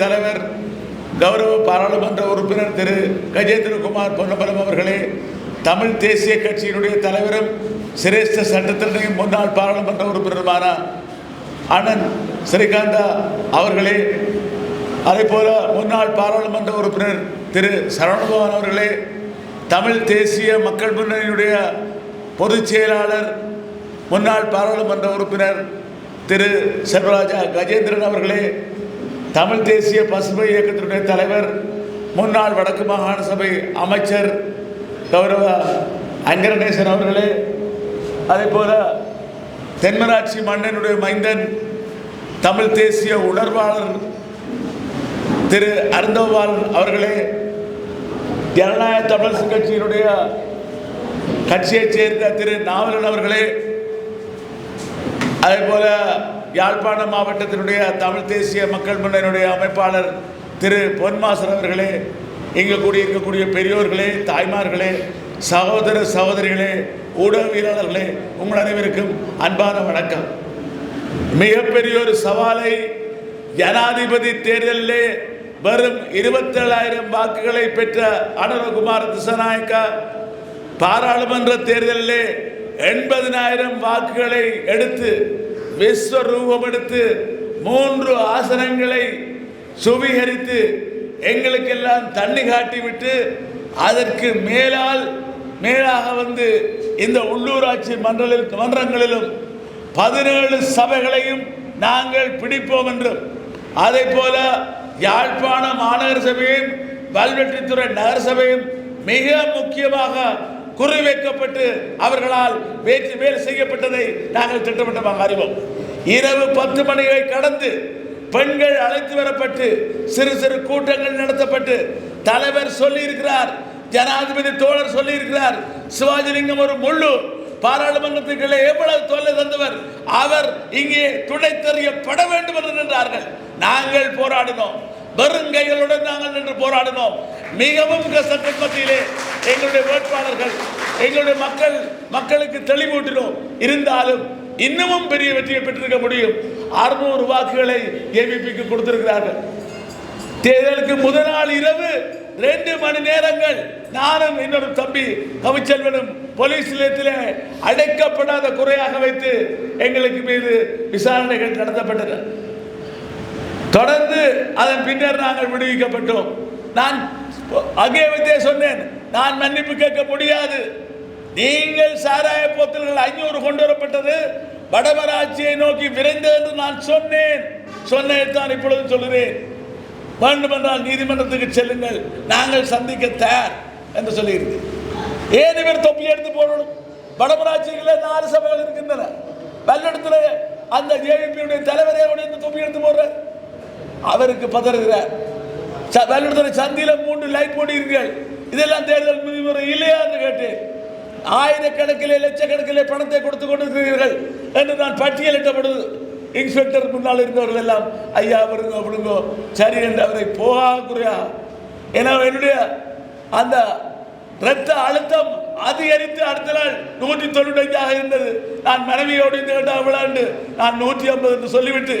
தலைவர் கௌரவ பாராளுமன்ற உறுப்பினர் திரு கஜேந்திரகுமார் பொன்னம்பலம் அவர்களே தமிழ் தேசிய கட்சியினுடைய தலைவரும் சிரேஷ்ட சட்டத்தினுடைய முன்னாள் பாராளுமன்ற உறுப்பினருமான அண்ணன் ஸ்ரீகாந்தா அவர்களே அதே போல முன்னாள் பாராளுமன்ற உறுப்பினர் திரு சரவணபவன் அவர்களே தமிழ் தேசிய மக்கள் முன்னணியுடைய பொதுச் செயலாளர் முன்னாள் பாராளுமன்ற உறுப்பினர் திரு செல்வராஜா கஜேந்திரன் அவர்களே தமிழ் தேசிய பசுமை இயக்கத்தினுடைய தலைவர் முன்னாள் வடக்கு மாகாண சபை அமைச்சர் கௌரவ அங்கரணேசன் அவர்களே அதே போல தென்மராட்சி மன்னனுடைய மைந்தன் தமிழ் தேசிய உணர்வாளர் திரு அருந்தவாளன் அவர்களே ஜனநாயக தமிழரசு கட்சியினுடைய கட்சியைச் சேர்ந்த திரு நாவலன் அவர்களே அதே போல யாழ்ப்பாண மாவட்டத்தினுடைய தமிழ் தேசிய மக்கள் முன்னணியுடைய அமைப்பாளர் திரு பொன்மாசன் அவர்களே இங்கு கூடியிருக்கக்கூடிய பெரியோர்களே தாய்மார்களே சகோதர சகோதரிகளே ஊடகவியலாளர்களே உங்கள் அனைவருக்கும் அன்பான வணக்கம். மிகப்பெரிய ஒரு சவாலை ஜனாதிபதி தேர்தலிலே வெறும் இருபத்தேழாயிரம் வாக்குகளை பெற்ற அனுரகுமார் திசநாயக்கா பாராளுமன்ற தேர்தலிலே எண்பதினாயிரம் வாக்குகளை எடுத்து விஸ்வரூபம் எடுத்து மூன்று ஆசனங்களை சுவீகரித்து எங்களுக்கெல்லாம் தண்ணி காட்டிவிட்டு அதற்கு மேலால் மேலாக வந்து இந்த உள்ளூராட்சி மன்றலில் மன்றங்களிலும் பதினேழு சபைகளையும் நாங்கள் பிடிப்போம் என்றும் அதே போல யாழ்ப்பாண மாநகர சபையும் வல்வெற்றித்துறை நகர சபையும் மிக முக்கியமாக குறிவைக்கப்பட்டு அவர்களால் வேற்று வேலை செய்யப்பட்டதை நாங்கள் திட்டமிட்டமாக அறிவோம். இரவு பத்து மணியை கடந்து பெண்கள் அழைத்து வரப்பட்டு சிறு சிறு கூட்டங்கள் நடத்தப்பட்டு தலைவர் சொல்லி இருக்கிறார் ஜனாதிபதி தோழர் சொல்லி இருக்கிறார் சிவாஜிலிங்கம் ஒரு முள்ளு பாராளுமன்றத்துக்குள்ளே எவ்வளவு தொல்லை தந்தவர் அவர் இங்கே துடை தெரியப்பட வேண்டும் என்று நின்றார்கள். நாங்கள் போராடினோம். வெறுங்கைகளுடன் நாங்கள் நின்று போராடினோம். மிகவும் கஷ்டத்தின் மத்தியிலே எங்களுடைய வேட்பாளர்கள் எங்களுடைய மக்கள் மக்களுக்கு தெளிவூட்டினோம். இருந்தாலும் இன்னமும் பெரிய வெற்றியை பெற்றிருக்க முடியும். அறுநூறு வாக்குகளை ஏபிபிக்கு கொடுத்திருக்கிறார்கள். தேர்தலுக்கு முதல் நாள் இரவு ரெண்டு மணி நேரங்கள் நானும் இன்னொரு தம்பி கவிச்செல்வனும் போலீஸ் நிலையத்தில் அடைக்கப்படாத குறையாக வைத்து எங்களுக்கு மீது விசாரணைகள் நடத்தப்பட்டன. தொடர்ந்து அதன் பின்னர் நாங்கள் விடுவிக்கப்பட்டோம். நான் அங்கே வைத்தே சொன்னேன். நான் மன்னிப்பு கேட்க முடியாது. நீங்கள் சாராய போத்தல்கள் ஐநூறு கொண்டு வரப்பட்டது. வடமராட்சியை நோக்கி விரைந்தது என்று நான் சொன்னேன். சொன்னேன் தான் இப்பொழுது சொல்கிறேன். வேண்டுமென்றால் நீதிமன்றத்துக்கு செல்லுங்கள். நாங்கள் சந்திக்க தயார் என்று சொல்லியிருக்கு ஏன் இவர் தொப்பி எடுத்து போடணும்? வடமராட்சிகளில் நாலு சபைகள் இருக்கின்றன. வல்லிடத்தில் அந்த ஜேவிபியுடைய தலைவரே உடைய தொப்பி எடுத்து போடுற அவருக்கு பதறுகிறார். ச- சந்தியில் மூன்று லைட் போடுகிறீர்கள் இதெல்லாம் தேர்தல் விதிமுறை இல்லையா என்று கேட்டேன். ஆயிரக்கணக்கிலே லட்சக்கணக்கிலே பணத்தை கொடுத்து கொண்டிருக்கிறீர்கள் என்று நான் பட்டியலிட்டப்படுது இன்ஸ்பெக்டர் முன்னால் இருந்தவர்கள் எல்லாம் ஐயா விடுங்க விடுங்கோ. சரி என்று அவரை போகா குறையா ஏன்னா என்னுடைய அந்த இரத்த அழுத்தம் அதிகரித்து அடுத்த நாள் நூற்றி தொண்ணூற்றஞ்சாக இருந்தது. நான் மனைவியோடு இந்த கேட்டால் விளாண்டு நான் நூற்றி ஐம்பது என்று சொல்லிவிட்டு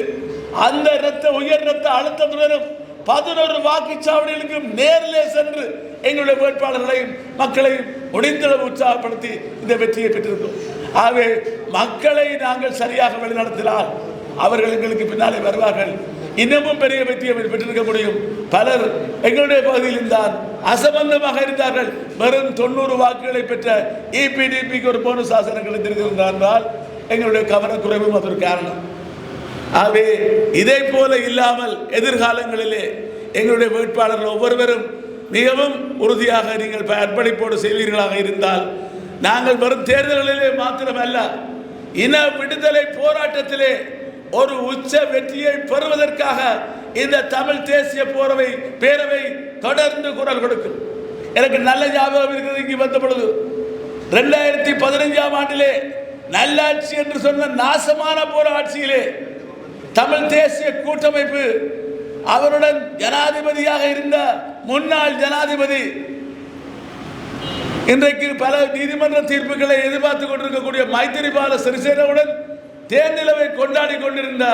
அந்த இரத்த உயர் இரத்த அழுத்தத்துடனும் பதினொரு வாக்குச்சாவடிகளுக்கும் நேரிலே சென்று எங்களுடைய வேட்பாளர்களையும் மக்களையும் முடிந்தளவு உற்சாகப்படுத்தி இந்த வெற்றியை பெற்றிருந்தோம் ஆகவே மக்களை நாங்கள் சரியாக வழிநடத்தினால் அவர்கள் எங்களுக்கு பின்னாலே வருவார்கள். இன்னமும் பெரிய வெற்றியை பெற்றிருக்க முடியும். பலர் எங்களுடைய பகுதியில் தான் அசம்பந்தமாக இருந்தார்கள். வெறும் தொண்ணூறு வாக்குகளை பெற்ற இபிடிபிக்கு ஒரு போனஸ் ஆசனம் கிடைத்திருக்கிறார் என்றால் எங்களுடைய கவனக்குறைவும் அது ஒரு காரணம். ஆகவே இதே போல இல்லாமல் எதிர்காலங்களிலே எங்களுடைய வேட்பாளர்கள் ஒவ்வொருவரும் மிகவும் உறுதியாக நீங்கள் ப- அர்ப்பணிப்போடு செய்வீர்களாக இருந்தால் நாங்கள் வரும் தேர்தல்களிலே மாத்திரமல்ல இன விடுதலை போராட்டத்திலே ஒரு உச்ச வெற்றியை பெறுவதற்காக இந்த தமிழ் தேசிய போரவை பேரவை தொடர்ந்து குரல் கொடுக்கும். எனக்கு நல்ல ஞாபகம் இருக்கிறது இங்கே வந்த பொழுது. ரெண்டாயிரத்தி பதினைஞ்சாம் ஆண்டிலே நல்லாட்சி என்று சொன்ன நாசமான போற ஆட்சியிலே தமிழ் தேசிய கூட்டமைப்பு அவருடன் ஜனாதிபதியாக இருந்த முன்னாள் ஜனாதிபதி. இன்றைக்கு பல நீதிமன்ற தீர்ப்புகளை எதிர்பார்த்து கொண்டிருக்கக்கூடிய மைத்திரிபால சிறிசேனவுடன் தேர்நிலவை கொண்டாடி கொண்டிருந்த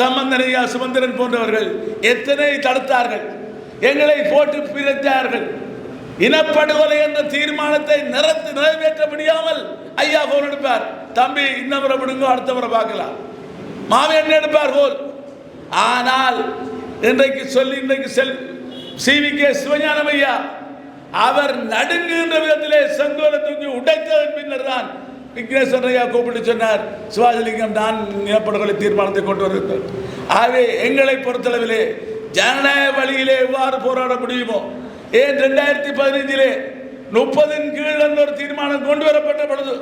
சம்பந்தனையா சுமந்திரன் போன்றவர்கள். எத்தனை தடுத்தார்கள். எங்களை போட்டு பிரித்தார்கள். இனப்படுகொலை என்ற தீர்மானத்தை நிறத்து நிறைவேற்ற முடியாமல் ஐயா போன் எடுப்பார். தம்பி இன்ன முறை விடுங்க அடுத்த முறை பார்க்கலாம். மாவி என்ன எடுப்பார் போல்? ஆனால் இன்றைக்கு சொல்லி இன்றைக்கு செல் சிவிகே சிவஞானம் ஐயா அவர் நடுங்குகின்ற விதத்திலே செங்கோலை தூக்கி உடைத்ததன் பின்னர் தான் விக்னேஸ்வரன் ஐயா கூப்பிட்டு சொன்னார் சிவாஜிலிங்கம் நான் இனப்படுகொலை தீர்மானத்தை கொண்டு வருகிறார் ஆகவே எங்களை பொறுத்தளவிலே ஜனநாயக வழியிலே எவ்வாறு போராட முடியுமோ ஏன் ரெண்டாயிரத்தி பதினைஞ்சிலே முப்பதின் கீழ் ஒரு தீர்மானம் கொண்டு வரப்பட்ட பொழுது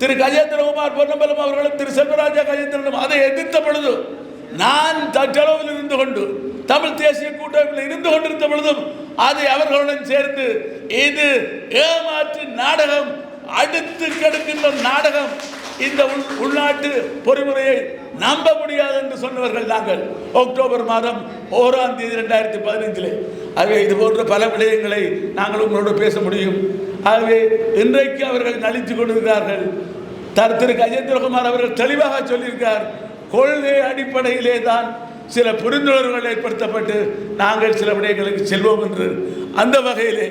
திரு கஜேந்திரகுமார் பொன்னம்பலம் அவர்களும் திரு செல்வராஜா கஜேந்திரனும் அதை எதிர்த்த பொழுது நான் தற்றளவில் இருந்து கொண்டு தமிழ் தேசிய கூட்டமைப்பில் இருந்து கொண்டிருந்த பொழுதும் அதை அவர்களுடன் சேர்ந்து இது ஏமாற்று நாடகம் அடுத்து கெடுக்கின்ற நாடகம் இந்த உள் உள்நாட்டு பொறிமுறையை நம்ப முடியாது என்று சொன்னவர்கள் நாங்கள். அக்டோபர் மாதம் ஓராம் தேதி ரெண்டாயிரத்தி பதினைஞ்சிலே ஆகவே இது போன்ற பல விடயங்களை நாங்கள் உங்களோடு பேச முடியும். ஆகவே இன்றைக்கு அவர்கள் நலித்து கொண்டிருக்கிறார்கள். தர் திரு கஜேந்திரகுமார் அவர்கள் தெளிவாக சொல்லியிருக்கார் கொள்கை அடிப்படையிலே தான் சில புரிந்துணர்வுகள் ஏற்படுத்தப்பட்டு நாங்கள் சில விடயங்களுக்கு செல்வோம் என்று. அந்த வகையிலே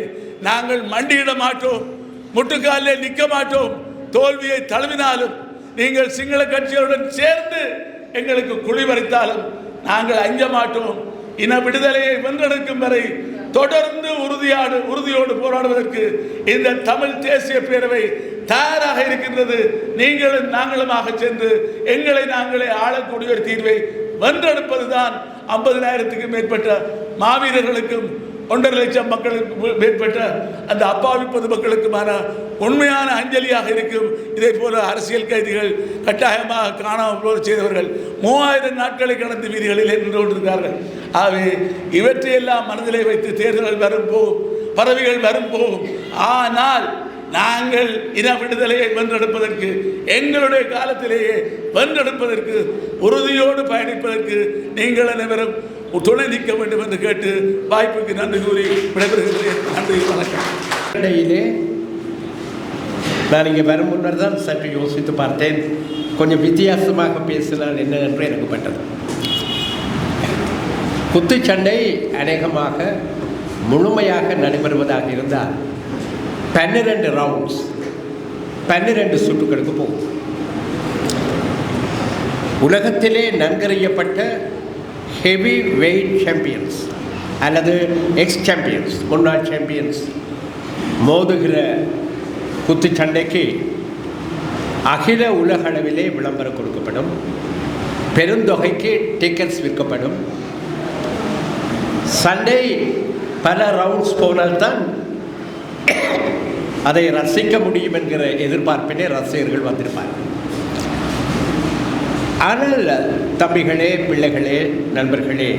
நாங்கள் மண்டியிட மாட்டோம். முட்டுக்காலே நிற்க மாட்டோம். தோல்வியை தழுவினாலும் நீங்கள் சிங்கள கட்சிகளுடன் சேர்ந்து எங்களுக்கு குழி வரைத்தாலும் நாங்கள் அஞ்ச மாட்டோம். இன விடுதலையை வென்றெடுக்கும் வரை தொடர்ந்து உறுதியாடு உறுதியோடு போராடுவதற்கு இந்த தமிழ் தேசிய பேரவை தயாராக இருக்கின்றது. நீங்களும் நாங்களுமாக சென்று எங்களை நாங்களே ஆளக்கூடிய ஒரு தீர்வை வென்றெடுப்பதுதான் ஐம்பதினாயிரத்துக்கும் மேற்பட்ட மாவீரர்களுக்கும் ஒன்றரை லட்சம் மக்களுக்கு மேற்பட்ட அந்த அப்பாவி பொதுமக்களுக்குமான உண்மையான அஞ்சலியாக இருக்கும். இதே போல அரசியல் கைதிகள் கட்டாயமாக காணாமல் போல செய்தவர்கள் மூவாயிரம் நாட்களை கடந்து வீதிகளில் நின்று கொண்டிருக்கிறார்கள். ஆகவே இவற்றையெல்லாம் மனதிலே வைத்து தேர்தல்கள் வரும் போகும் பறவைகள் வரும் போகும். ஆனால் நாங்கள் இன விடுதலையை வென்றெடுப்பதற்கு எங்களுடைய காலத்திலேயே வென்றெடுப்பதற்கு உறுதியோடு பயணிப்பதற்கு நீங்கள் அனைவரும் துணை நிற்க வேண்டும் என்று கேட்டு வாய்ப்புக்கு நன்றி கூறி விடைபெறுகிறேன். நன்றி வணக்கம். இடையிலே நான் இங்கே வரும் முன்னர் தான் சற்று யோசித்து பார்த்தேன். கொஞ்சம் வித்தியாசமாக பேசினால் என்ன என்று எனக்கு பட்டது. குத்துச்சண்டை அநேகமாக முழுமையாக நடைபெறுவதாக இருந்தால் பன்னிரண்டு ரவுண்ட்ஸ் பன்னிரண்டு சுட்டுகளுக்கு போகும். உலகத்திலே நன்கறியப்பட்ட ஹெவி வெயிட் சாம்பியன்ஸ் அல்லது எக்ஸ் சாம்பியன்ஸ் முன்னாள் சாம்பியன்ஸ் மோதுகிற குத்துச்சண்டைக்கு அகில உலகளவிலே விளம்பரம் கொடுக்கப்படும். பெருந்தொகைக்கு டிக்கெட்ஸ் விற்கப்படும். சண்டை பல ரவுண்ட்ஸ் போனால்தான் அதை ரசிக்க முடியும் என்கிற எதிர்பார்ப்பிலே ரசிகர்கள் வந்திருப்பார்கள். ஆனால் தம்பிகளே பிள்ளைகளே நண்பர்களே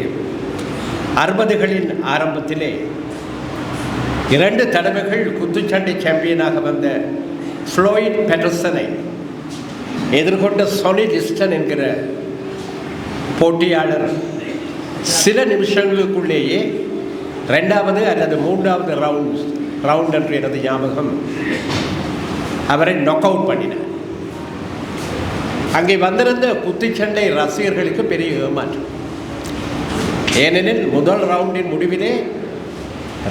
அறுபதுகளின் ஆரம்பத்திலே இரண்டு தடவைகள் குத்துச்சண்டை சாம்பியனாக வந்த ஃப்ளோயிட் பெட்டர்சனை எதிர்கொண்ட சொனி லிஸ்டன் என்கிற போட்டியாளர் சில நிமிஷங்களுக்குள்ளேயே ரெண்டாவது அல்லது மூன்றாவது ரவுண்ட் ரவுண்ட் என்று எனது ஞாபகம் அவரை நொக் அவுட் பண்ணினார். அங்கே வந்திருந்த குத்துச்சண்டை ரசிகர்களுக்கு பெரிய ஏமாற்றம் ஏனெனில் முதல் ரவுண்டின் முடிவிலே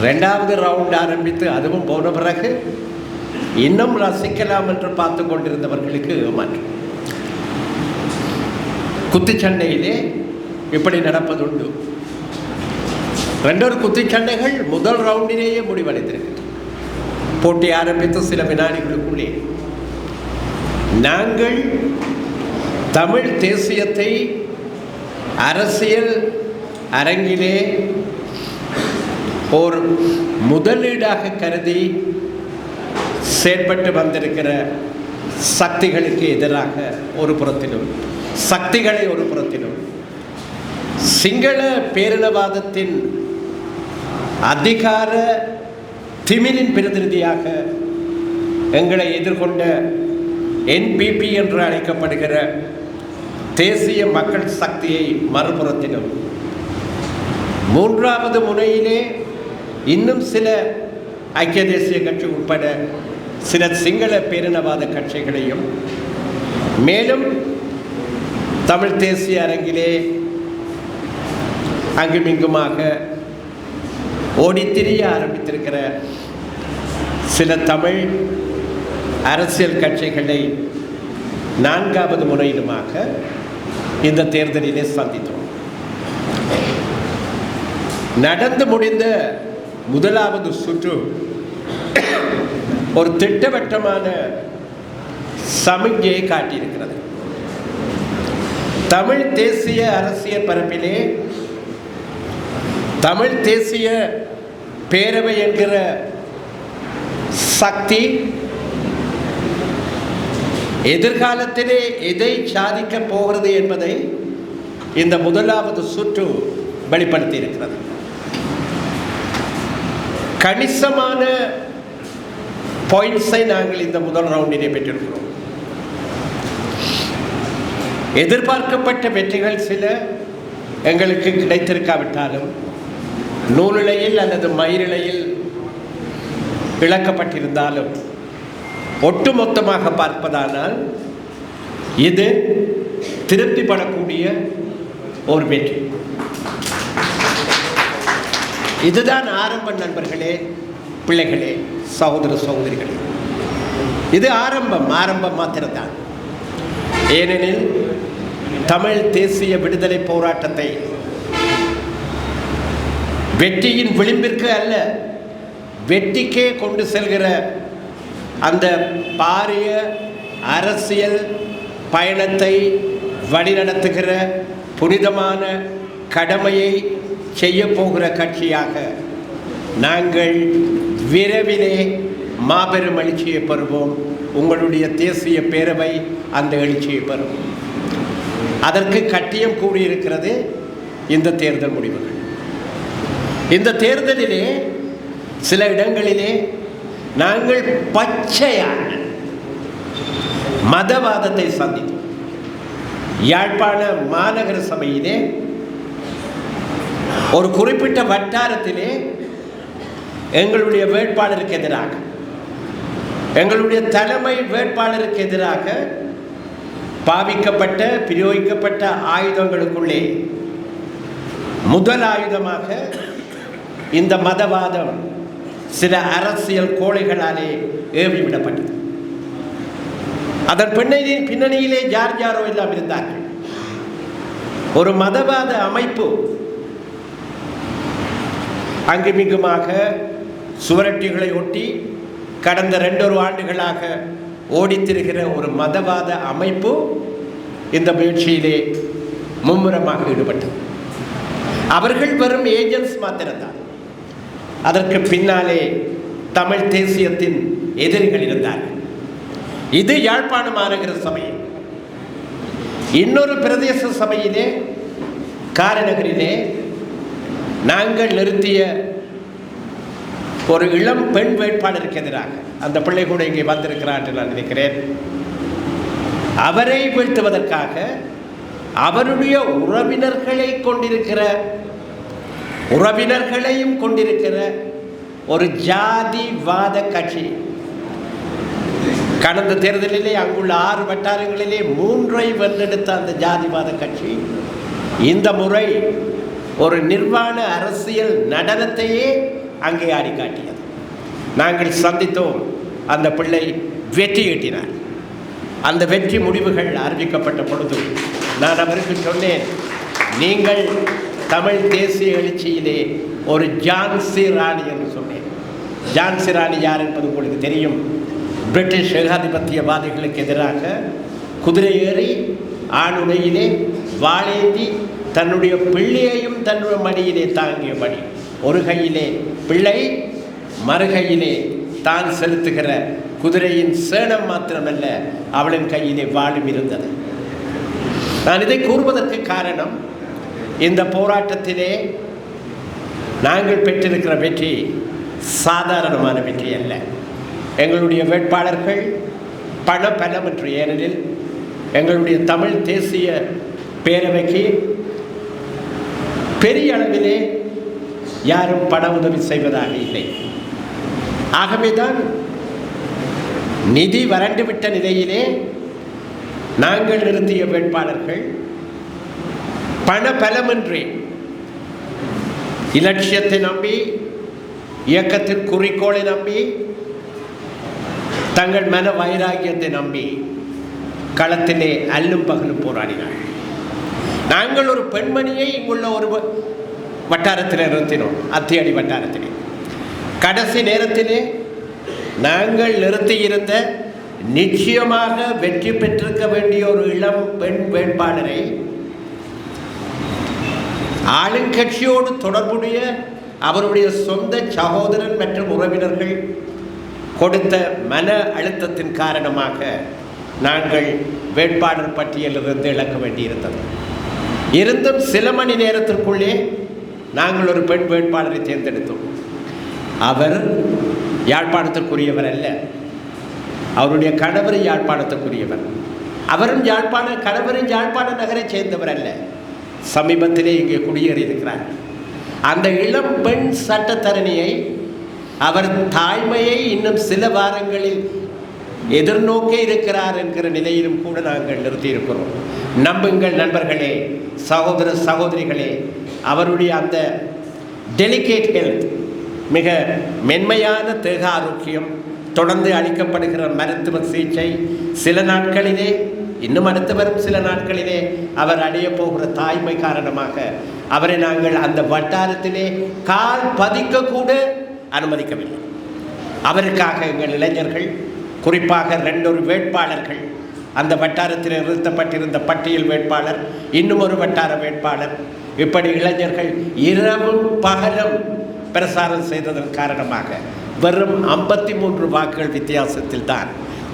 ரெண்டாவது ரவுண்ட் ஆரம்பித்து அதுவும் போன பிறகு இன்னும் ரசிக்கலாம் என்று பார்த்து கொண்டிருந்தவர்களுக்கு ஏமாற்றம் குத்துச்சண்டையிலே இப்படி நடப்பதுண்டு. ரெண்டொரு குத்துச்சண்டைகள் முதல் ரவுண்டிலேயே முடிவடைந்திருக்கிறது போட்டி ஆரம்பித்து சில வினாடிகளுக்குள்ளே நாங்கள் தமிழ் தேசியத்தை அரசியல் அரங்கிலே ஒரு முதலீடாக கருதி செயற்பட்டு வந்திருக்கிற சக்திகளுக்கு எதிராக ஒரு புறத்திலும் சக்திகளை ஒரு புறத்திலும் சிங்கள பேரினவாதத்தின் அதிகார திமிரின் பிரதிநிதியாக எங்களை எதிர்கொண்ட என்பிபி என்று அழைக்கப்படுகிற தேசிய மக்கள் சக்தியை மறுபுறத்திலும் மூன்றாவது முனையிலே இன்னும் சில ஐக்கிய தேசிய கட்சி உட்பட சில சிங்கள பேரினவாத கட்சிகளையும் மேலும் தமிழ் தேசிய அரங்கிலே அங்குமிங்குமாக ஓடித்திரிய ஆரம்பித்திருக்கிற சில தமிழ் அரசியல் கட்சிகளை நான்காவது முறையிலுமாக இந்த தேர்தலிலே சந்தித்தோம். நடந்து முடிந்த முதலாவது சுற்று ஒரு திட்டவட்டமான சமிக்ஞையை காட்டியிருக்கிறது. தமிழ் தேசிய அரசியல் பரப்பிலே தமிழ் தேசிய பேரவை என்கிற சக்தி எதிர்காலத்திலே எதை சாதிக்கப் போகிறது என்பதை இந்த முதலாவது சுற்று வெளிப்படுத்தி இருக்கிறது கணிசமான பாயிண்ட்ஸை நாங்கள் இந்த முதல் ரவுண்டிலே பெற்றிருக்கிறோம். எதிர்பார்க்கப்பட்ட வெற்றிகள் சில எங்களுக்கு கிடைத்திருக்காவிட்டாலும் நூலிழையில் அல்லது மயிரிழையில் இழக்கப்பட்டிருந்தாலும் ஒட்டுமொத்தமாக பார்ப்பதானால் இது திருப்திப்படக்கூடிய ஒரு வெற்றி. இதுதான் ஆரம்ப நண்பர்களே பிள்ளைகளே சகோதர சகோதரிகளே. இது ஆரம்பம் ஆரம்பம் மாத்திரம்தான். ஏனெனில் தமிழ் தேசிய விடுதலை போராட்டத்தை வெற்றியின் விளிம்பிற்கு அல்ல வெற்றிக்கே கொண்டு செல்கிற அந்த பாரிய அரசியல் பயணத்தை வழிநடத்துகிற புனிதமான கடமையை செய்ய போகிற கட்சியாக நாங்கள் விரைவிலே மாபெரும் எழுச்சியை பெறுவோம். உங்களுடைய தேசிய பேரவை அந்த எழுச்சியை பெறும். அதற்கு கட்டியம் கூடியிருக்கிறது இந்த தேர்தல் முடிவுகள். இந்த தேர்தலிலே சில இடங்களிலே நாங்கள் பச்சையான மதவாதத்தை சந்தித்தோம். யாழ்ப்பாண மாநகர சபையிலே ஒரு குறிப்பிட்ட வட்டாரத்திலே எங்களுடைய வேட்பாளருக்கு எதிராக எங்களுடைய தலைமை வேட்பாளருக்கு எதிராக பாவிக்கப்பட்ட பிரயோகிக்கப்பட்ட ஆயுதங்களுக்குள்ளே முதல் ஆயுதமாக இந்த மதவாதம் சில அரசியல் கோழைகளாலே ஏவிவிடப்பட்டது. அதன் பின்னணி பின்னணியிலே யார் யாரோ எல்லாம் இருந்தார்கள். ஒரு மதவாத அமைப்பு அங்குமிங்குமாக சுவரட்டிகளை ஒட்டி கடந்த ரெண்டொரு ஆண்டுகளாக ஓடித்திருக்கிற ஒரு மதவாத அமைப்பு இந்த முயற்சியிலே மும்முரமாக ஈடுபட்டது. அவர்கள் வெறும் ஏஜென்ட்ஸ் மாத்திரம்தான். அதற்கு பின்னாலே தமிழ் தேசியத்தின் எதிரிகள் இருந்தார்கள். இது யாழ்ப்பாண மாநகர சபையில் இன்னொரு பிரதேச சபையிலே காரநகரிலே நாங்கள் நிறுத்திய ஒரு இளம் பெண் வேட்பாளருக்கு எதிராக அந்த பிள்ளை கூட இங்கே வந்திருக்கிறார் என்று நான் நினைக்கிறேன். அவரை வீழ்த்துவதற்காக அவருடைய உறவினர்களை கொண்டிருக்கிற உறவினர்களையும் கொண்டிருக்கிற ஒரு ஜாதிவாத கட்சி. கடந்த தேர்தலிலே அங்குள்ள ஆறு வட்டாரங்களிலே மூன்றை வென்றெடுத்த அந்த ஜாதிவாத கட்சி. இந்த முறை ஒரு நிர்வாண அரசியல் நடனத்தையே அங்கே ஆடி காட்டியது நாங்கள் சந்தித்தோம். அந்த பிள்ளை வெற்றி ஈட்டினார் அந்த வெற்றி முடிவுகள் அறிவிக்கப்பட்ட பொழுது நான் அவருக்கு சொன்னேன் நீங்கள் தமிழ் தேசிய எழுச்சியிலே ஒரு ஜான்சி ராணி என்று சொன்னேன். ஜான்சி ராணி யார் என்பது உங்களுக்கு தெரியும். பிரிட்டிஷ் ஏகாதிபத்தியவாதிகளுக்கு எதிராக குதிரை ஏறி ஆணுடையிலே வாழேந்தி தன்னுடைய பிள்ளையையும் தன்னுடைய மடியிலே தாங்கிய மணி ஒரு கையிலே பிள்ளை மறுகையிலே தான் செலுத்துகிற குதிரையின் சேணம் மாத்திரமல்ல அவளின் கையிலே வாழும் இருந்தது. நான் இதை கூறுவதற்கு காரணம் இந்த போராட்டத்திலே நாங்கள் பெற்றிருக்கிற வெற்றி சாதாரணமான வெற்றி அல்ல. எங்களுடைய வேட்பாளர்கள் பண மற்றும் ஏனெனில் எங்களுடைய தமிழ் தேசிய பேரவைக்கு பெரிய அளவிலே யாரும் பண உதவி செய்வதாக இல்லை. ஆகவேதான் நிதி வறண்டுவிட்ட நிலையிலே நாங்கள் நிறுத்திய வேட்பாளர்கள் பண பலமின்றி இலட்சியத்தை நம்பி இயக்கத்தின் குறிக்கோளை நம்பி தங்கள் மன வைராகியத்தை நம்பி களத்திலே அல்லும் பகலும் போராடினாள் நாங்கள் ஒரு பெண்மணியை இங்குள்ள ஒரு வ- வட்டாரத்தில் நிறுத்தினோம் அத்தியடி வட்டாரத்திலே. கடைசி நேரத்திலே நாங்கள் நிறுத்தியிருந்த நிச்சயமாக வெற்றி பெற்றிருக்க வேண்டிய ஒரு இளம் பெண் வேட்பாளரை ஆளுங்கட்சியோடு தொடர்புடைய அவருடைய சொந்த சகோதரன் மற்றும் உறவினர்கள் கொடுத்த மன அழுத்தத்தின் காரணமாக நாங்கள் வேட்பாளர் பட்டியலிருந்து இழக்க வேண்டியிருந்தது. இருந்தும் சில மணி நேரத்திற்குள்ளே நாங்கள் ஒரு பெண் வேட்பாளரை தேர்ந்தெடுத்தோம். அவர் யாழ்ப்பாணத்திற்குரியவர் அல்ல. அவருடைய கணவர் யாழ்ப்பாணத்துக்குரியவர். அவரும் யாழ்ப்பாண கணவரும் யாழ்ப்பாண நகரை சேர்ந்தவர் அல்ல. சமீபத்திலே இங்கே குடியேறி இருக்கிறார் அந்த இளம் பெண் சட்டத்தரணியை அவர் தாய்மையை இன்னும் சில வாரங்களில் எதிர்நோக்க இருக்கிறார் என்கிற நிலையிலும் கூட நாங்கள் நிறுத்தியிருக்கிறோம். நம்புங்கள் நண்பர்களே சகோதர சகோதரிகளே அவருடைய அந்த டெலிகேட் ஹெல்த் மிக மென்மையான தேக ஆரோக்கியம் தொடர்ந்து அளிக்கப்படுகிற மருத்துவ சிகிச்சை சில நாட்களிலே இன்னும் அடுத்து வரும் சில நாட்களிலே அவர் அடைய போகிற தாய்மை காரணமாக அவரை நாங்கள் அந்த வட்டாரத்திலே கால் பதிக்க கூட அனுமதிக்கவில்லை. அவருக்காக எங்கள் இளைஞர்கள் குறிப்பாக ரெண்டொரு வேட்பாளர்கள் அந்த வட்டாரத்தில் நிறுத்தப்பட்டிருந்த பட்டியல் வேட்பாளர் இன்னும் ஒரு வட்டார வேட்பாளர் இப்படி இளைஞர்கள் இரவும் பகலும் பிரசாரம் செய்ததன் காரணமாக வெறும் ஐம்பத்தி மூன்று வாக்குகள் வித்தியாசத்தில் தான்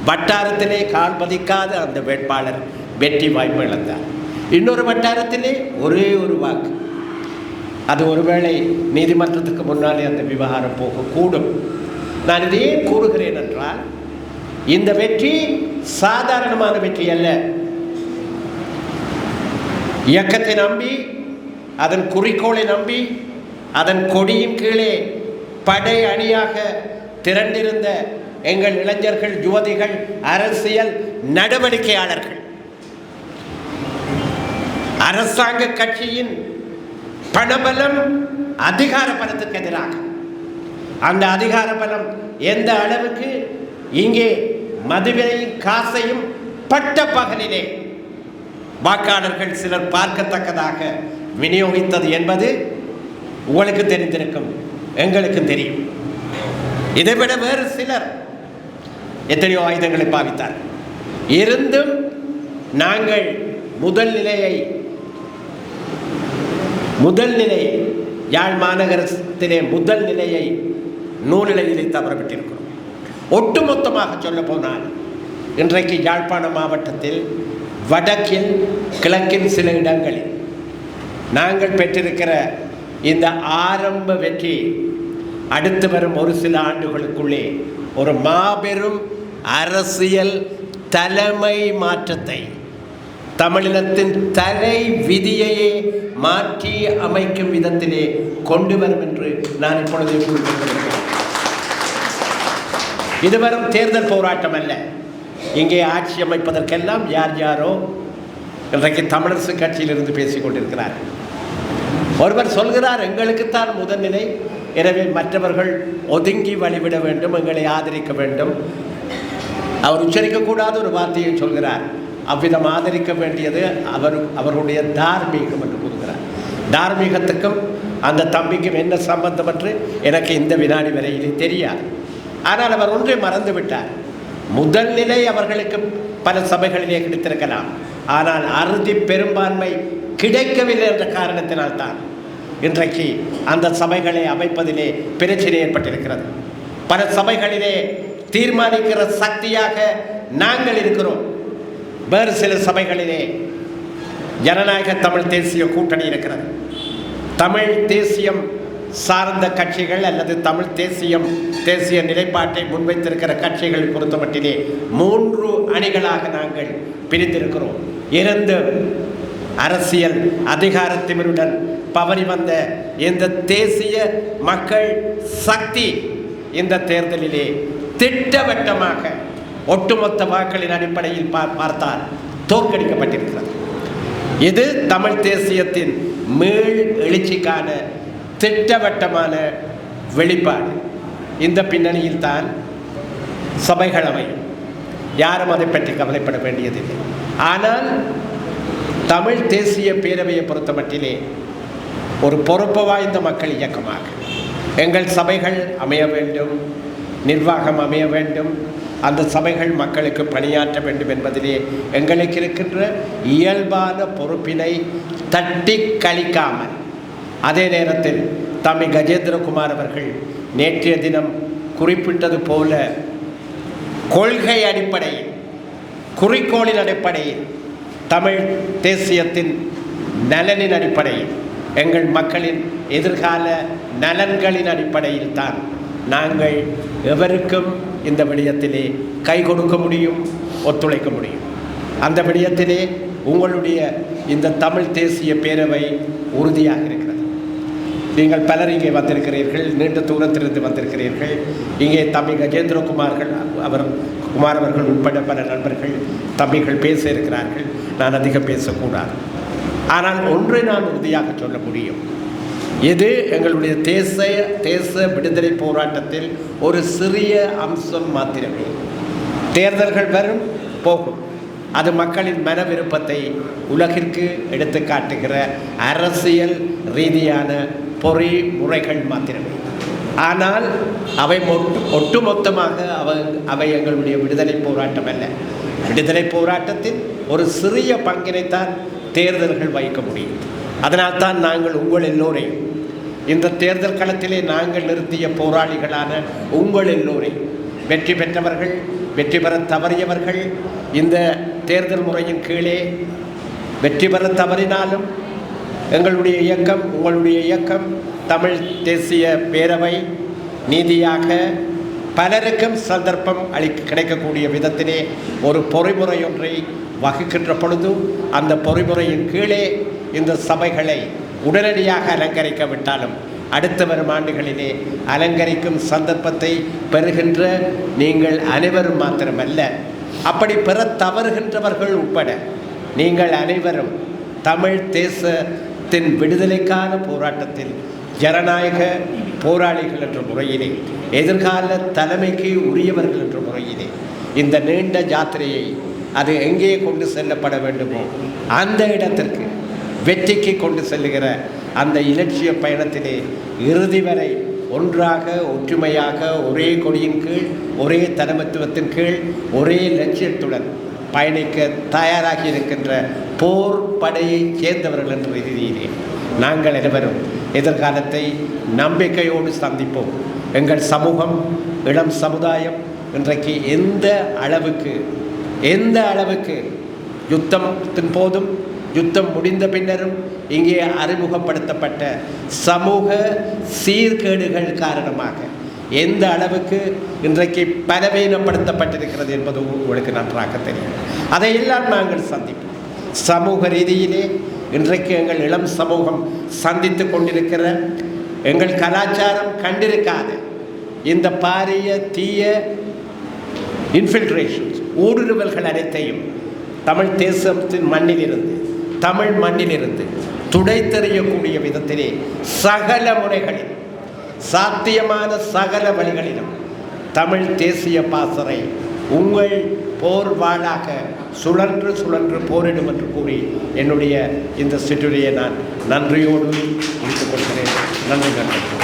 வட்டாரத்திலே கால் பதிக்காத அந்த வேட்பாளர் வெற்றி வாய்ப்பு இழந்தார். இன்னொரு வட்டாரத்திலே ஒரே ஒரு வாக்கு. அது ஒருவேளை நீதிமன்றத்துக்கு முன்னாலே அந்த விவகாரம் போகக்கூடும். நான் இதை ஏன் கூறுகிறேன் என்றால் இந்த வெற்றி சாதாரணமான வெற்றி அல்ல. இயக்கத்தை நம்பி அதன் குறிக்கோளை நம்பி அதன் கொடியின் கீழே படை அணியாக திரண்டிருந்த எங்கள் இளைஞர்கள் யுவதிகள் அரசியல் நடவடிக்கையாளர்கள். அரசாங்க கட்சியின் பணபலம் அதிகார பலத்துக்கு எதிராக. அந்த அதிகார பலம் எந்த அளவுக்கு? இங்கே மதுவினையும் காசையும் பட்ட பகலிலே. வாக்காளர்கள் சிலர் பார்க்கத்தக்கதாக விநியோகித்தது என்பது உங்களுக்கு தெரிந்திருக்கும் எங்களுக்கும் தெரியும். இதைவிட வேறு சிலர் எத்தனையோ ஆயுதங்களை பாவித்தார். இருந்தும் நாங்கள் முதல் நிலையை முதல் நிலை யாழ் மாநகரத்திலே முதல் நிலையை நூலிலையிலே தவறப்பட்டிருக்கிறோம் ஒட்டுமொத்தமாக சொல்ல போனால் இன்றைக்கு யாழ்ப்பாண மாவட்டத்தில் வடக்கில் கிழக்கின் சில இடங்களில் நாங்கள் பெற்றிருக்கிற இந்த ஆரம்ப வெற்றி அடுத்து வரும் ஒரு சில ஆண்டுகளுக்குள்ளே ஒரு மாபெரும் அரசியல் தலைமை மாற்றத்தை தமிழினத்தின் தலை விதியையே மாற்றி அமைக்கும் விதத்திலே கொண்டு வரும் என்று நான் இப்பொழுது குறிப்பிட்டிருக்கிறேன். இது வரும் தேர்தல் போராட்டம் அல்ல. இங்கே ஆட்சி அமைப்பதற்கெல்லாம் யார் யாரோ இன்றைக்கு தமிழரசு கட்சியிலிருந்து பேசிக் கொண்டிருக்கிறார். ஒருவர் சொல்கிறார் எங்களுக்குத்தான் முதன்நிலை எனவே மற்றவர்கள் ஒதுங்கி வழிவிட வேண்டும் எங்களை ஆதரிக்க வேண்டும். அவர் உச்சரிக்கக்கூடாத ஒரு வார்த்தையை சொல்கிறார். அவ்விதம் ஆதரிக்க வேண்டியது அவர் அவர்களுடைய தார்மீகம் என்று கூறுகிறார். தார்மீகத்துக்கும் அந்த தம்பிக்கும் என்ன சம்பந்தம் என்று எனக்கு இந்த வினாடி வரையிலே தெரியாது. ஆனால் அவர் ஒன்றை மறந்து விட்டார் முதல் நிலை அவர்களுக்கு பல சபைகளிலே கிடைத்திருக்கலாம். ஆனால் அறுதி பெரும்பான்மை கிடைக்கவில்லை என்ற காரணத்தினால்தான் இன்றைக்கு அந்த சபைகளை அமைப்பதிலே பிரச்சனை ஏற்பட்டிருக்கிறது. பல சபைகளிலே தீர்மானிக்கிற சக்தியாக நாங்கள் இருக்கிறோம். வேறு சில சபைகளிலே ஜனநாயக தமிழ் தேசிய கூட்டணி இருக்கிறது. தமிழ் தேசியம் சார்ந்த கட்சிகள் அல்லது தமிழ் தேசியம் தேசிய நிலைப்பாட்டை முன்வைத்திருக்கிற கட்சிகளை பொறுத்தமட்டிலே மூன்று அணிகளாக நாங்கள் பிரிந்திருக்கிறோம். இரண்டு அரசியல் அதிகாரத்தினருடன் பவறி வந்த இந்த தேசிய மக்கள் சக்தி இந்த தேர்தலிலே திட்டவட்டமாக ஒட்டுமொத்த வாக்களின் அடிப்படையில் பா பார்த்தால் தோற்கடிக்கப்பட்டிருக்கிறது. இது தமிழ் தேசியத்தின் மீள் எழுச்சிக்கான திட்டவட்டமான வெளிப்பாடு. இந்த பின்னணியில் தான் சபைகளவை யாரும் அதை பற்றி கவலைப்பட வேண்டியதில்லை. ஆனால் தமிழ் தேசிய பேரவையை பொறுத்த மட்டிலே ஒரு பொறுப்பு வாய்ந்த மக்கள் இயக்கமாக. எங்கள் சபைகள் அமைய வேண்டும் நிர்வாகம் அமைய வேண்டும். அந்த சபைகள் மக்களுக்கு பணியாற்ற வேண்டும் என்பதிலே எங்களுக்கு இருக்கின்ற இயல்பான பொறுப்பினை தட்டி கழிக்காமல் அதே நேரத்தில் தம்பி கஜேந்திரகுமார் அவர்கள் நேற்றைய தினம் குறிப்பிட்டது போல கொள்கை அடிப்படையில் குறிக்கோளின் அடிப்படையில் தமிழ் தேசியத்தின் நலனின் அடிப்படையில் எங்கள் மக்களின் எதிர்கால நலன்களின் அடிப்படையில் தான் நாங்கள் எவருக்கும் இந்த விடயத்திலே கை கொடுக்க முடியும் ஒத்துழைக்க முடியும். அந்த விடயத்திலே உங்களுடைய இந்த தமிழ் தேசிய பேரவை உறுதியாக இருக்கிறது. நீங்கள் பலர் இங்கே வந்திருக்கிறீர்கள் நீண்ட தூரத்திலிருந்து வந்திருக்கிறீர்கள். இங்கே தம்பி கஜேந்திரகுமார்கள் அவர் குமார் அவர்கள் உட்பட பல நண்பர்கள் தம்பிகள் பேச இருக்கிறார்கள். நான் அதிகம் பேசக்கூடாது. ஆனால் ஒன்றை நான் உறுதியாக சொல்ல முடியும். இது எங்களுடைய தேச தேச விடுதலை போராட்டத்தில் ஒரு சிறிய அம்சம் மாத்திரமே. தேர்தல்கள் வரும் போகும். அது மக்களின் மன விருப்பத்தை உலகிற்கு எடுத்து காட்டுகிற அரசியல் ரீதியான பொறிமுறைகள் மாத்திரமே. ஆனால் அவை ஒட்டுமொத்தமாக அவை அவை எங்களுடைய விடுதலை போராட்டம் அல்ல. விடுதலை போராட்டத்தில் ஒரு சிறிய பங்கினைத்தான் தேர்தல்கள் வைக்க முடியும். அதனால்தான் நாங்கள் உங்கள் எல்லோரையும் இந்த தேர்தல் களத்திலே நாங்கள் நிறுத்திய போராளிகளான உங்கள் எல்லோரையும் வெற்றி பெற்றவர்கள் வெற்றி பெற தவறியவர்கள் இந்த தேர்தல் முறையின் கீழே வெற்றி பெற தவறினாலும் எங்களுடைய இயக்கம் உங்களுடைய இயக்கம் தமிழ் தேசிய பேரவை நீதியாக பலருக்கும் சந்தர்ப்பம் அளி கிடைக்கக்கூடிய விதத்திலே ஒரு பொறிமுறை ஒன்றை வகுக்கின்ற பொழுதும் அந்த பொறிமுறையின் கீழே இந்த சபைகளை உடனடியாக அலங்கரிக்க விட்டாலும் அடுத்த வரும் ஆண்டுகளிலே அலங்கரிக்கும் சந்தர்ப்பத்தை பெறுகின்ற நீங்கள் அனைவரும் மாத்திரமல்ல அப்படி பெற தவறுகின்றவர்கள் உட்பட நீங்கள் அனைவரும் தமிழ் தேசத்தின் விடுதலைக்கான போராட்டத்தில் ஜனநாயக போராளிகள் என்ற முறையிலே எதிர்கால தலைமைக்கு உரியவர்கள் என்ற முறையிலே இந்த நீண்ட ஜாத்திரையை அது எங்கே கொண்டு செல்லப்பட வேண்டுமோ அந்த இடத்திற்கு வெற்றிக்கு கொண்டு செல்லுகிற அந்த இலட்சிய பயணத்திலே இறுதி வரை ஒன்றாக ஒற்றுமையாக ஒரே கொடியின் கீழ் ஒரே தலைமத்துவத்தின் கீழ் ஒரே லட்சியத்துடன் பயணிக்க தயாராகி இருக்கின்ற போர் படையைச் சேர்ந்தவர்கள் என்ற ரீதியிலே. நாங்கள் அனைவரும் எதிர்காலத்தை நம்பிக்கையோடு சந்திப்போம். எங்கள் சமூகம் இளம் சமுதாயம் இன்றைக்கு எந்த அளவுக்கு எந்த அளவுக்கு யுத்தத்தின் போதும் யுத்தம் முடிந்த பின்னரும் இங்கே அறிமுகப்படுத்தப்பட்ட சமூக சீர்கேடுகள் காரணமாக எந்த அளவுக்கு இன்றைக்கு பலவீனப்படுத்தப்பட்டிருக்கிறது என்பது உங்களுக்கு நன்றாக தெரியும். அதையெல்லாம் நாங்கள் சந்திப்போம். சமூக ரீதியிலே இன்றைக்கு எங்கள் இளம் சமூகம் சந்தித்து கொண்டிருக்கிற எங்கள் கலாச்சாரம் கண்டிருக்காது. இந்த பாரிய தீய இன்ஃபில்ட்ரேஷன்ஸ் ஊடுருவல்கள் அனைத்தையும் தமிழ் தேசத்தின் மண்ணிலிருந்து தமிழ் மண்ணிலிருந்து துடைத்தெறியக்கூடிய விதத்திலே சகல முறைகளில் சாத்தியமான சகல வழிகளிலும் தமிழ் தேசிய பாசறை உங்கள் போர் வாழாக சுழன்று சுழன்று போரிடும் என்று கூறி என்னுடைய இந்த சிற்றுரையை நான் நன்றியோடு முடித்துக் கொள்கிறேன். நன்றி நன்றி.